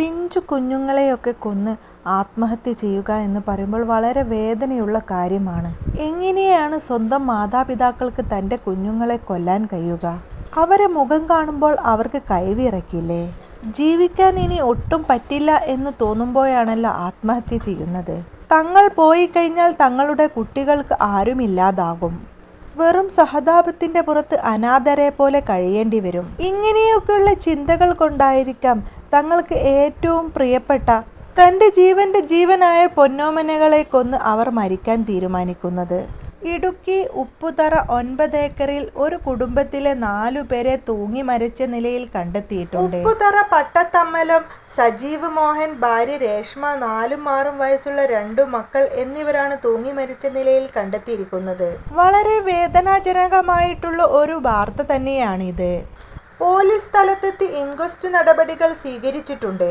പിഞ്ചു കുഞ്ഞുങ്ങളെയൊക്കെ കൊന്ന് ആത്മഹത്യ ചെയ്യുക എന്ന് പറയുമ്പോൾ വളരെ വേദനയുള്ള കാര്യമാണ്. എങ്ങനെയാണ് സ്വന്തം മാതാപിതാക്കൾക്ക് തന്റെ കുഞ്ഞുങ്ങളെ കൊല്ലാൻ കഴിയുക? അവരെ മുഖം കാണുമ്പോൾ അവർക്ക് കഴിവിറക്കില്ലേ ജീവിക്കാൻ ഇനി ഒട്ടും പറ്റില്ല എന്ന് തോന്നുമ്പോഴാണല്ലോ ആത്മഹത്യ ചെയ്യുന്നത്. തങ്ങൾ പോയി കഴിഞ്ഞാൽ തങ്ങളുടെ കുട്ടികൾക്ക് ആരുമില്ലാതാകും വെറും സഹതാപത്തിന്റെ പുറത്ത് അനാഥരെ പോലെ കഴിയേണ്ടി വരും. ഇങ്ങനെയൊക്കെയുള്ള ചിന്തകൾ കൊണ്ടായിരിക്കാം തങ്ങൾക്ക് ഏറ്റവും പ്രിയപ്പെട്ട തന്റെ ജീവന്റെ ജീവനായ പൊന്നോമനകളെ കൊന്ന് അവർ മരിക്കാൻ തീരുമാനിക്കുന്നത്. ഇടുക്കി ഉപ്പുതറ ഒൻപത് ഏക്കറിൽ ഒരു കുടുംബത്തിലെ നാലു പേരെ തൂങ്ങി മരിച്ച നിലയിൽ കണ്ടെത്തിയിട്ടുണ്ട്. ഉപ്പുതറ പട്ടത്തമ്മലം സജീവ് മോഹൻ ഭാര്യ രേഷ്മ നാലും ആറും വയസ്സുള്ള രണ്ടു മക്കൾ എന്നിവരാണ് തൂങ്ങി മരിച്ച നിലയിൽ കണ്ടെത്തിയിരിക്കുന്നത്. വളരെ വേദനാജനകമായിട്ടുള്ള ഒരു വാർത്ത തന്നെയാണിത്. പോലീസ് സ്ഥലത്തെത്തി ഇൻക്വസ്റ്റ് നടപടികൾ സ്വീകരിച്ചിട്ടുണ്ട്.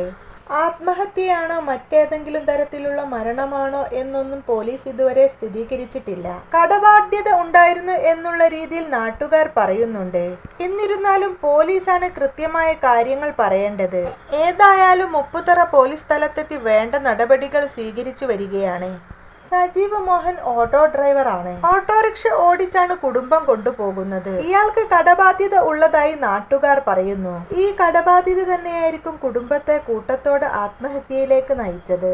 ആത്മഹത്യയാണോ മറ്റേതെങ്കിലും തരത്തിലുള്ള മരണമാണോ എന്നൊന്നും പോലീസ് ഇതുവരെ സ്ഥിരീകരിച്ചിട്ടില്ല. കടബാധ്യത ഉണ്ടായിരുന്നു എന്നുള്ള രീതിയിൽ നാട്ടുകാർ പറയുന്നുണ്ട്. എന്നിരുന്നാലും പോലീസാണ് കൃത്യമായ കാര്യങ്ങൾ പറയേണ്ടത്. ഏതായാലും മുപ്പുതറ പോലീസ് സ്ഥലത്തെത്തി വേണ്ട നടപടികൾ സ്വീകരിച്ചു വരികയാണ്. സജീവ് മോഹൻ ഓട്ടോ ഡ്രൈവറാണ് ഓട്ടോറിക്ഷ ഓടിച്ചാണ് കുടുംബം കൊണ്ടുപോകുന്നത്. ഇയാൾക്ക് കടബാധ്യത ഉള്ളതായി നാട്ടുകാർ പറയുന്നു. ഈ കടബാധ്യത തന്നെയായിരിക്കും കുടുംബത്തെ കൂട്ടത്തോട് ആത്മഹത്യയിലേക്ക് നയിച്ചത്.